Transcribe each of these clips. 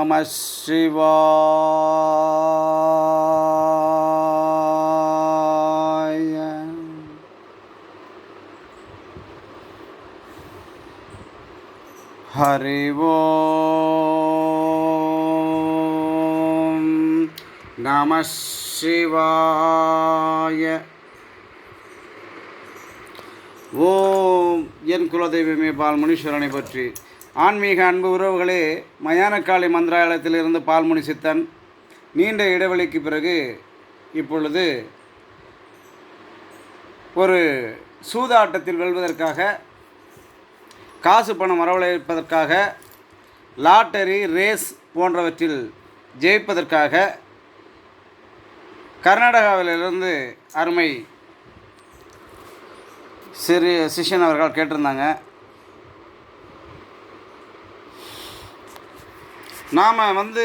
நம சிவாய ஹரி நம சிவாய ஓம் என் குலதெய்வமே பால்முனீஸ்வரனை பற்றி ஆன்மீக அன்பு உறவுகளே மயானக்காளி மந்திராலயத்திலிருந்து பால்முனி சித்தன் நீண்ட இடைவெளிக்கு பிறகு இப்பொழுது ஒரு சூதாட்டத்தில் வெல்வதற்காக காசு பணம் வரவழைப்பதற்காக லாட்டரி ரேஸ் போன்றவற்றில் ஜெயிப்பதற்காக கர்நாடகாவிலிருந்து அருமை சிறு சிஷ்யன் அவர்கள் கேட்டிருந்தாங்க. நாம் வந்து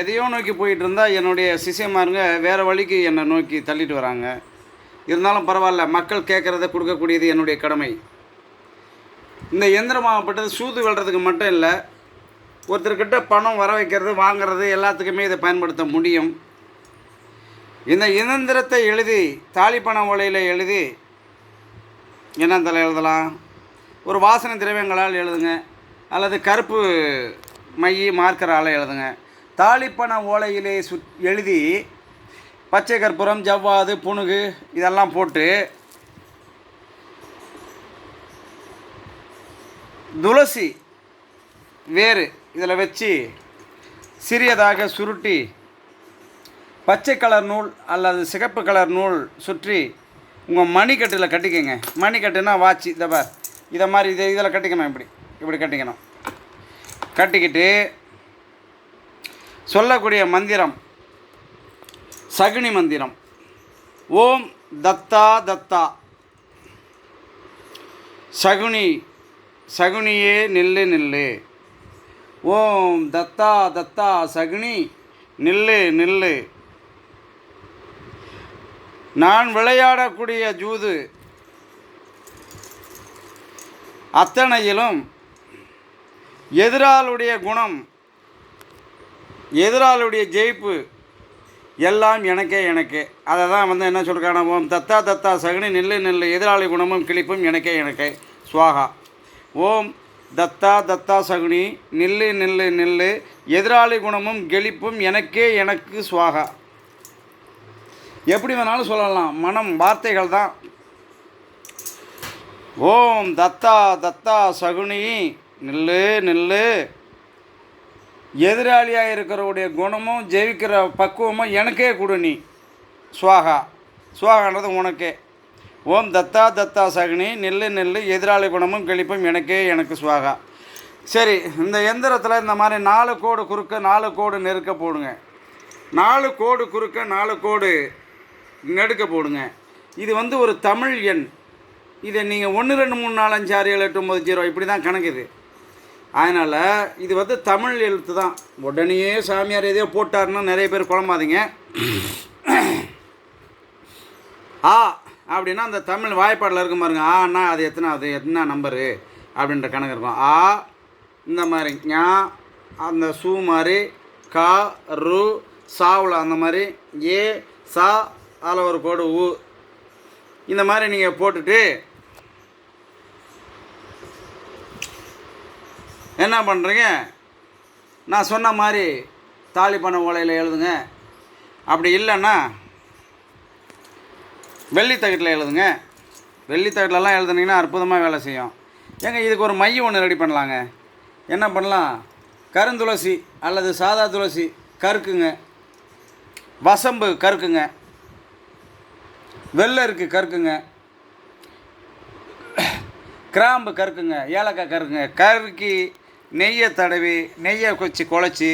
எதையோ நோக்கி போயிட்டு இருந்தால் என்னுடைய சிஷ்யமாருங்க வேறு வழிக்கு என்னை நோக்கி தள்ளிட்டு வராங்க. இருந்தாலும் பரவாயில்ல மக்கள் கேட்குறத கொடுக்கக்கூடியது என்னுடைய கடமை. இந்த எந்திரமாகப்பட்டது சூது வெல்றதுக்கு மட்டும் இல்லை ஒருத்தர்கிட்ட பணம் வர வைக்கிறது வாங்குறது எல்லாத்துக்குமே இதை பயன்படுத்த முடியும். இந்த இயந்திரத்தை எழுதி தாலிப்பண ஓலையில் எழுதி என்ன தலை எழுதலாம்? ஒரு வாசனை திரவியங்களால் எழுதுங்க. அல்லது கருப்பு மைய மார்க்கரால் எழுதுங்க. தாலிப்பண ஓலையிலே சு எழுதி பச்சை கற்பூரம் ஜவ்வாது புணுகு இதெல்லாம் போட்டு துளசி வேறு இதில் வச்சு சிறியதாக சுருட்டி பச்சை கலர் நூல் அல்லது சிகப்பு கலர் நூல் சுற்றி உங்கள் மணிக்கட்டில் கட்டிக்கங்க. மணிக்கட்டுனா வாட்சி இதை பார். இதை மாதிரி இதை இதில் கட்டிக்கணும் இப்படி. இப்படி கட்டிக்கணும். கட்டிக்கிட்டு சொல்லக்கூடிய மந்திரம் சகுனி மந்திரம். ஓம் தத்தா தத்தா. சகுனி சகுனியே நில்லு நில்லு. ஓம் தத்தா தத்தா சகுனி நில்லு நில்லு. நான் விளையாடக்கூடிய ஜூது அத்தனையிலும் எதிராளுடைய குணம் எதிராளுடைய ஜெயிப்பு எல்லாம் எனக்கே எனக்கு. அதை தான் வந்து என்ன சொல்கிறான ஓம் தத்தா தத்தா சகுனி நில்லு நில்லு எதிராளி குணமும் கிளிப்பும் எனக்கே எனக்கே. சுவாகா. ஓம் தத்தா தத்தா சகுனி நில்லு நில்லு நில்லு எதிராளி குணமும் கெளிப்பும் எனக்கே எனக்கு சுவாகா. எப்படி வேணாலும் சொல்லலாம் மனம் வார்த்தைகள் தான். ஓம் தத்தா தத்தா சகுனி நில்லு நில்லு. எதிராளியாக இருக்கிறவுடைய குணமும் ஜெயிக்கிற பக்குவமும் எனக்கே கொடு நீ. சுவாகா. சுவாகான்றது உனக்கே. ஓம் தத்தா தத்தா சகுனி. நெல்லு நெல்லு. எதிராளி குணமும் கழிப்பும் எனக்கே எனக்கு சுவாகா. சரி இந்த எந்திரத்தில் இந்த மாதிரி நாலு கோடு குறுக்க நாலு கோடு நெருக்க போடுங்க. நாலு கோடு குறுக்க நாலு கோடு நெடுக்க போடுங்க. இது வந்து ஒரு தமிழ் எண். இதை நீங்கள் ஒன்று ரெண்டு மூணு நாலு அஞ்சு ஆறு ஏழு எட்டு ஒம்பது ஜீரோ இப்படி தான் கணக்குது அதனால் இது வந்து தமிழ் எழுத்து தான். உடனேயே சாமியார் எதையோ போட்டாருன்னா நிறைய பேர் குழம்பாதீங்க ஆ அப்படின்னா அந்த தமிழ் வாய்ப்பாடில் இருக்கும் பாருங்க. ஆன்னா அது எத்தனாவது என்ன நம்பரு அப்படின்ற கணக்கு இருக்கும். ஆ இந்த மாதிரி ஞா அந்த சூ மாதிரி கா ரு சாவில் அந்த மாதிரி ஏ சா அதில் ஒரு கோடு ஊ இந்த மாதிரி நீங்கள் போட்டுட்டு என்ன பண்ணுறீங்க நான் சொன்ன மாதிரி தாலிபான ஓலையில் எழுதுங்க. அப்படி இல்லைன்னா வெள்ளித்தகட்டில் எழுதுங்க. வெள்ளித்தகட்டிலலாம் எழுதுனீங்கன்னா அற்புதமாக வேலை செய்யும். ஏங்க இதுக்கு ஒரு மையம் ஒன்று ரெடி பண்ணலாங்க. என்ன பண்ணலாம்? கருந்துளசி அல்லது சாதா துளசி கருக்குங்க வசம்பு கருக்குங்க வெள்ளருக்கு கருக்குங்க கிராம்பு கருக்குங்க ஏலக்காய் கருக்குங்க கருக்கி நெய்யை தடவி நெய்யை கொச்சி குழச்சி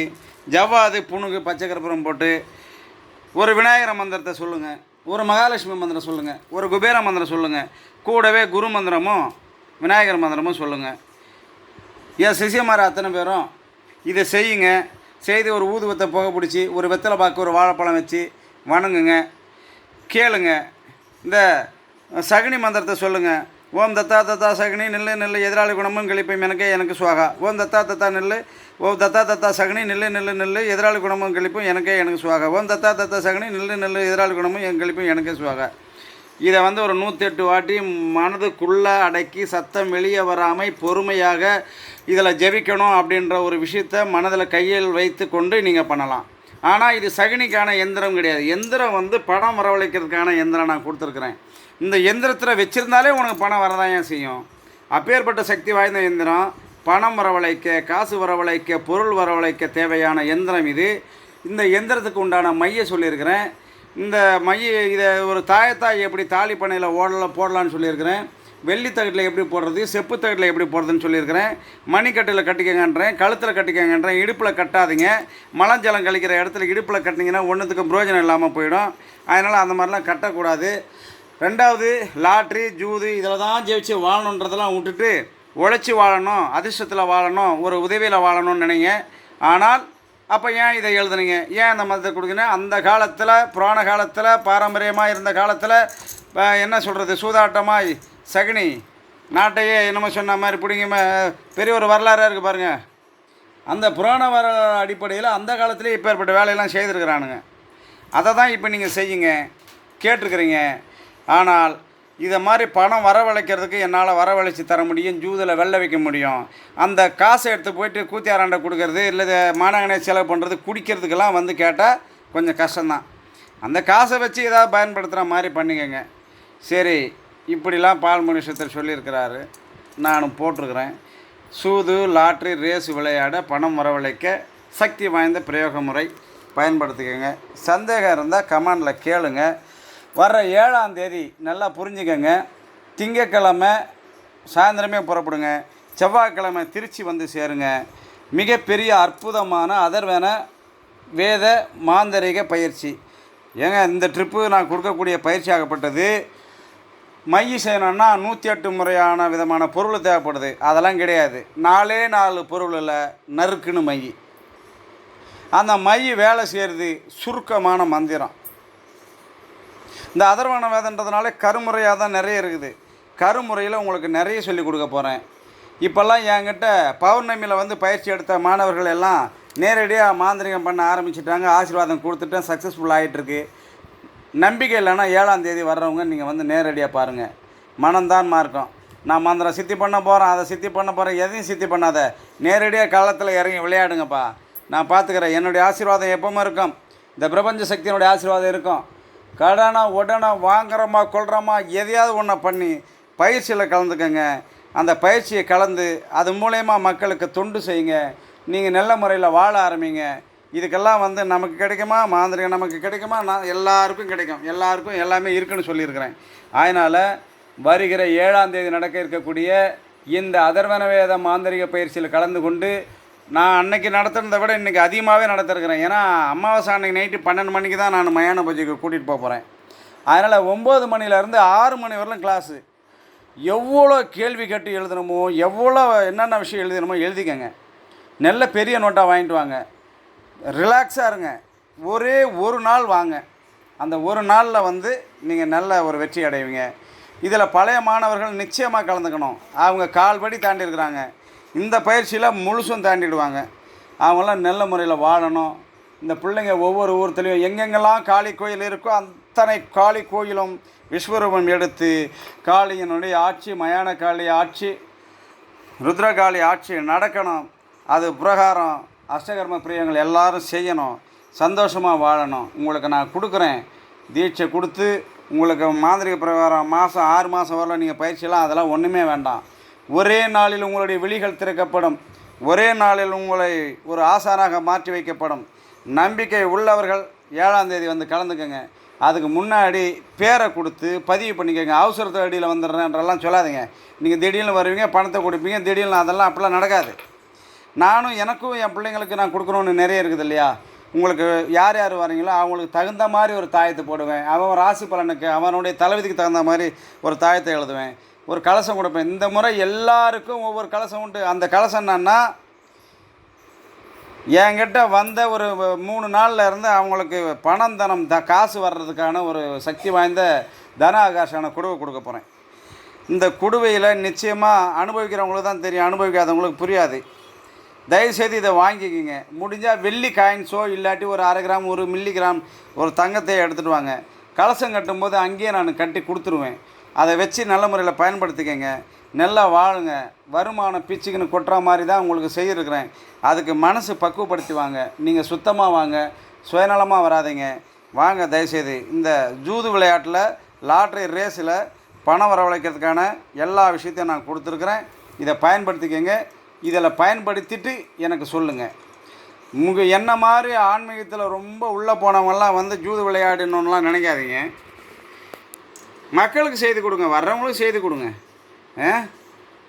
ஜவ்வாது புணுகு பச்சை கற்பூரம் போட்டு ஒரு விநாயகர மந்திரத்தை சொல்லுங்கள் ஒரு மகாலட்சுமி மந்திரம் சொல்லுங்கள் ஒரு குபேர மந்திரம் சொல்லுங்கள் கூடவே குரு மந்திரமும் விநாயகர் மந்திரமும் சொல்லுங்கள் என் சிசியமார அத்தனை பேரும் இதை செய்யுங்க. செய்து ஒரு ஊதுவத்தை புகை பிடிச்சி ஒரு வெத்தலை பாக்கு ஒரு வாழைப்பழம் வச்சு வணங்குங்க. கேளுங்க. இந்த சகுனி மந்திரத்தை சொல்லுங்கள் ஓம் தத்தா தத்தா சகுனி நில்லு நில்லு எதிராளி குணமும் கழிப்பும் எனக்கே எனக்கு சுவாகா. ஓம் தத்தா தத்தா நில்லு ஓம் தத்தா தத்தா சகுனி நில்லு நில்லு நில்லு எதிராளி குணமும் கழிப்பும் எனக்கே எனக்கு சுவாகா. ஓம் தத்தா தத்தா சகுனி நில்லு நில்லு எதிராளி குணமும் என் கழிப்பும் எனக்கே சுவாகா. இதை வந்து ஒரு நூற்றி எட்டு வாட்டி மனதுக்குள்ளே அடக்கி சத்தம் வெளியே வராமல் பொறுமையாக இதில் ஜெபிக்கணும் அப்படின்ற ஒரு விஷயத்த மனதில் கையில் வைத்து கொண்டு நீங்கள் பண்ணலாம். ஆனால் இது சகுனிக்கான எந்திரம் கிடையாது. எந்திரம் வந்து பணம் வரவழைக்கிறதுக்கான எந்திரம் நான் கொடுத்துருக்குறேன். இந்த எந்திரத்தில் வச்சுருந்தாலே உனக்கு பணம் வரதான் ஏன் செய்யும்? அப்பேற்பட்ட சக்தி வாய்ந்த எந்திரம் பணம் வரவழைக்க காசு வரவழைக்க பொருள் வரவழைக்க தேவையான எந்திரம் இது. இந்த எந்திரத்துக்கு உண்டான மைய சொல்லியிருக்கிறேன். இந்த மைய இதை ஒரு தாயத்தாய் எப்படி தாலி பண்ணையில் ஓடலாம் போடலான்னு சொல்லியிருக்கிறேன். வெள்ளி தகட்டில் எப்படி போடுறது செப்பு தகட்டில் எப்படி போடுறதுன்னு சொல்லியிருக்கிறேன். மணிக்கட்டில் கட்டிக்கங்கன்றேன் கழுத்தில் கட்டிக்கங்கன்றேன் இடுப்பில் கட்டாதீங்க. மலஞ்சலம் கழிக்கிற இடத்துல இடுப்பில் கட்டினீங்கன்னா ஒன்றுத்துக்கும் பிரயோஜனம் இல்லாமல் போயிடும். அதனால் அந்த மாதிரிலாம் கட்டக்கூடாது. ரெண்டாவது லாட்ரி ஜூது இதில் தான் ஜெயிச்சு வாழணுன்றதெல்லாம் விட்டுட்டு உழைச்சி வாழணும் அதிர்ஷ்டத்தில் வாழணும் ஒரு உதவியில் வாழணும்னு நினைங்க. ஆனால் அப்போ ஏன் இதை எழுதுனீங்க? ஏன் அந்த மதத்தை கொடுக்குறீங்க? அந்த காலத்தில் புராண காலத்தில் பாரம்பரியமாக இருந்த காலத்தில் என்ன சொல்கிறது சூதாட்டமாக சகுனி நாட்டையே என்னமோ சொன்ன மாதிரி பிடிங்க பெரிய ஒரு வரலாறாக இருக்குது பாருங்கள் அந்த புராண வரலாறு அடிப்படையில் அந்த காலத்துலேயே இப்போ ஏற்பட்ட வேலையெல்லாம் செய்திருக்கிறானுங்க. அதை தான் இப்போ நீங்கள் செய்யுங்க கேட்டிருக்கிறீங்க. ஆனால் இதை மாதிரி பணம் வரவழைக்கிறதுக்கு என்னால் வரவழைச்சி தர முடியும் ஜூதில் வெள்ளை வைக்க முடியும். அந்த காசை எடுத்து போயிட்டு கூத்தியாராண்ட கொடுக்கறது இல்லை மாநகனே செலவு பண்ணுறது குடிக்கிறதுக்கெல்லாம் வந்து கேட்டால் கொஞ்சம் கஷ்டம்தான். அந்த காசை வச்சு ஏதாவது பயன்படுத்துகிற மாதிரி பண்ணிக்கோங்க. சரி இப்படிலாம் பால் மனுஷத்தில் சொல்லியிருக்கிறாரு. நானும் போட்டிருக்கிறேன். சூது லாட்ரி ரேஸ் விளையாட பணம் வரவழைக்க சக்தி வாய்ந்த பிரயோக முறை பயன்படுத்திக்கோங்க. சந்தேகம் இருந்தால் கமெண்டில் கேளுங்கள் வர்ற ஏழாம் தேதி நல்லா புரிஞ்சுக்கங்க. திங்கக்கிழமை சாயந்தரமே புறப்படுங்க. செவ்வாய்க்கிழமை திருச்சி வந்து சேருங்க. மிகப்பெரிய அற்புதமான அதர்வன வேத மாந்தரிக பயிற்சி. ஏங்க இந்த ட்ரிப்பு நான் கொடுக்கக்கூடிய பயிற்சி ஆகப்பட்டது. மைய செய்யணும்னா நூற்றி எட்டு முறையான விதமான பொருள் தேவைப்படுது. அதெல்லாம் கிடையாது. நாலே நாலு பொருளில் நறுக்குன்னு மை அந்த மை வேலை செய்கிறது சுருக்கமான மந்திரம். இந்த அதர்வண வேதன்றதுனால கருமுறையாக தான் நிறைய இருக்குது. கருமுறையில் உங்களுக்கு நிறைய சொல்லி கொடுக்க போகிறேன் இப்போல்லாம் என்கிட்ட பௌர்ணமியில் வந்து பயிற்சி எடுத்த மாணவர்கள் எல்லாம் நேரடியாக மாந்திரிகம் பண்ண ஆரம்பிச்சிட்டாங்க. ஆசீர்வாதம் கொடுத்துட்டேன் சக்ஸஸ்ஃபுல் ஆகிட்டுருக்கு நம்பிக்கை இல்லைன்னா ஏழாம் தேதி வர்றவங்க நீங்கள் வந்து நேரடியாக பாருங்கள் மனம்தான் மார்க்கம். நான் மந்திரம் சித்தி பண்ண போகிறேன் அதை சித்தி பண்ண போகிறேன் எதையும் சித்தி பண்ணாத. நேரடியாக களத்தில் இறங்கி விளையாடுங்கப்பா. நான் பார்த்துக்கிறேன் என்னுடைய ஆசீர்வாதம் எப்பவும் இருக்கும். இந்த பிரபஞ்ச சக்தியினுடைய ஆசீர்வாதம் இருக்கும். கடனை உடனே வாங்குறோமா கொள்கிறோமா எதையாவது ஒன்றை பண்ணி பயிற்சியில் கலந்துக்கங்க. அந்த பயிற்சியை கலந்து அது மூலயமா மக்களுக்கு தொண்டு செய்யுங்க. நீங்கள் நல்ல முறையில் வாழ ஆரம்பிங்க. இதுக்கெல்லாம் வந்து நமக்கு கிடைக்குமா? மாந்திரிகம் நமக்கு கிடைக்குமா? நான் எல்லாருக்கும் கிடைக்கும். எல்லாருக்கும் எல்லாமே இருக்குன்னு சொல்லியிருக்கிறேன். அதனால் வருகிற ஏழாம் தேதி நடக்க இருக்கக்கூடிய இந்த அதர்வன வேத மாந்திரிக பயிற்சியில் கலந்து கொண்டு நான் அன்னைக்கு நடத்துனதை விட இன்றைக்கி அதிகமாகவே நடத்திருக்கிறேன். ஏன்னா அமாவாசை அன்னைக்கு நைட்டு பன்னெண்டு மணிக்கு தான் நான் மயான பூஜைக்கு கூட்டிகிட்டு போக போகிறேன் அதனால் ஒம்பது மணிலேருந்து ஆறு மணி வரலும் கிளாஸு எவ்வளோ கேள்வி கேட்டு எழுதணுமோ எவ்வளோ என்னென்ன விஷயம் எழுதணுமோ எழுதிக்கங்க. நல்ல பெரிய நோட்டாக வாங்கிட்டு வாங்க. ரிலாக்ஸாக இருங்க. ஒரே ஒரு நாள் வாங்க. அந்த ஒரு நாளில் வந்து நீங்கள் நல்ல ஒரு வெற்றி அடைவீங்க. இதில் பழைய மாணவர்கள் நிச்சயமாக கலந்துக்கணும். அவங்க கால்படி தாண்டி இருக்கிறாங்க இந்த பயிற்சியில் முழுசும் தாண்டிடுவாங்க. அவங்களாம் நல்ல முறையில் வாழணும். இந்த பிள்ளைங்க ஒவ்வொரு ஊர்த்துலேயும் எங்கெங்கெல்லாம் காளி கோயில் இருக்கோ அத்தனை காளி கோயிலும் விஸ்வரூபம் எடுத்து காளியினுடைய ஆட்சி மயான காளி ஆட்சி ருத்ரகாளி ஆட்சி நடக்கணும். அது பிரகாரம் அஷ்டகர்ம பிரியங்கள் எல்லாரும் செய்யணும். சந்தோஷமாக வாழணும். உங்களுக்கு நான் கொடுக்குறேன். தீட்சை கொடுத்து உங்களுக்கு மாந்திரிக பிரகாரம் மாதம் ஆறு மாதம் வரல நீங்கள் பயிற்சியெல்லாம் அதெல்லாம் ஒன்றுமே வேண்டாம். ஒரே நாளில் உங்களுடைய விழிகள் திறக்கப்படும். ஒரே நாளில் உங்களை ஒரு ஆசானாக மாற்றி வைக்கப்படும். நம்பிக்கை உள்ளவர்கள் ஏழாம் தேதி வந்து கலந்துக்கங்க. அதுக்கு முன்னாடி பேரை கொடுத்து பதிவு பண்ணிக்கோங்க. அவசரத்தை அடியில் வந்துடுறேன்றெல்லாம் சொல்லாதீங்க. நீங்கள் திடீர்னு வருவீங்க பணத்தை கொடுப்பீங்க திடீர்னு அதெல்லாம் அப்படிலாம் நடக்காது. நானும் எனக்கும் என் பிள்ளைங்களுக்கு நான் கொடுக்கணுன்னு நிறைய இருக்குது இல்லையா? உங்களுக்கு யார் யார் வரீங்களோ அவங்களுக்கு தகுந்த மாதிரி ஒரு தாயத்தை போடுவேன். அவன் ராசி பலனுக்கு அவனுடைய தலைவிதிக்கு தகுந்த மாதிரி ஒரு தாயத்தை எழுதுவேன். ஒரு கலசம் கொடுப்பேன். இந்த முறை எல்லாருக்கும் ஒவ்வொரு கலசம் உண்டு. அந்த கலசம் என்னன்னா என்கிட்ட வந்த ஒரு மூணு நாளில் இருந்து அவங்களுக்கு பணம் தனம் த காசு வர்றதுக்கான ஒரு சக்தி வாய்ந்த தன ஆகாஷான குடுவை கொடுக்க போகிறேன் இந்த குடுவையில் நிச்சயமாக அனுபவிக்கிறவங்களுக்கு தான் தெரியும். அனுபவிக்காதவங்களுக்கு புரியாது. தயவுசெய்து இதை வாங்கிக்கிங்க. முடிஞ்சால் வெள்ளி காயின்ஸோ இல்லாட்டி ஒரு அரை கிராம் ஒரு மில்லி கிராம் ஒரு தங்கத்தை எடுத்துகிட்டு வாங்க. கலசம் கட்டும்போது அங்கேயே நான் கட்டி கொடுத்துருவேன். அதை வச்சு நல்ல முறையில் பயன்படுத்திக்கங்க. நல்லா வாழுங்க. வருமானம் பிச்சுக்குன்னு கொட்டுற மாதிரி தான் உங்களுக்கு செய்யிருக்கிறேன். அதுக்கு மனசு பக்குவப்படுத்தி வாங்க. நீங்கள் சுத்தமாக வாங்க. சுயநலமாக வராதீங்க. வாங்க தயவுசெய்து. இந்த ஜூது விளையாட்டில் லாட்ரி ரேஸில் பணம் வரவழைக்கிறதுக்கான எல்லா விஷயத்தையும் நான் கொடுத்துருக்குறேன். இதை பயன்படுத்திக்கங்க. இதில் பயன்படுத்திட்டு எனக்கு சொல்லுங்கள் உங்கள் என்ன மாதிரி ஆன்மீகத்தில் ரொம்ப உள்ளே போனவங்கள்லாம் வந்து ஜூது விளையாடணும்லாம் நினைக்காதீங்க. மக்களுக்கு செய்து கொடுங்க வர்றவங்களுக்கு செய்து கொடுங்க. ஆ?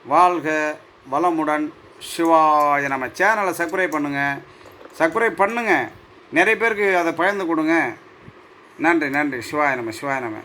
வாழ்க வளமுடன் சிவாய நம்ம சேனலை சப்ஸ்கிரைப் பண்ணுங்கள் சப்ஸ்கிரைப் பண்ணுங்கள் நிறைய பேருக்கு அதை பகிர்ந்து கொடுங்க. நன்றி நன்றி. சிவாய நம்ம சிவாய நம்ம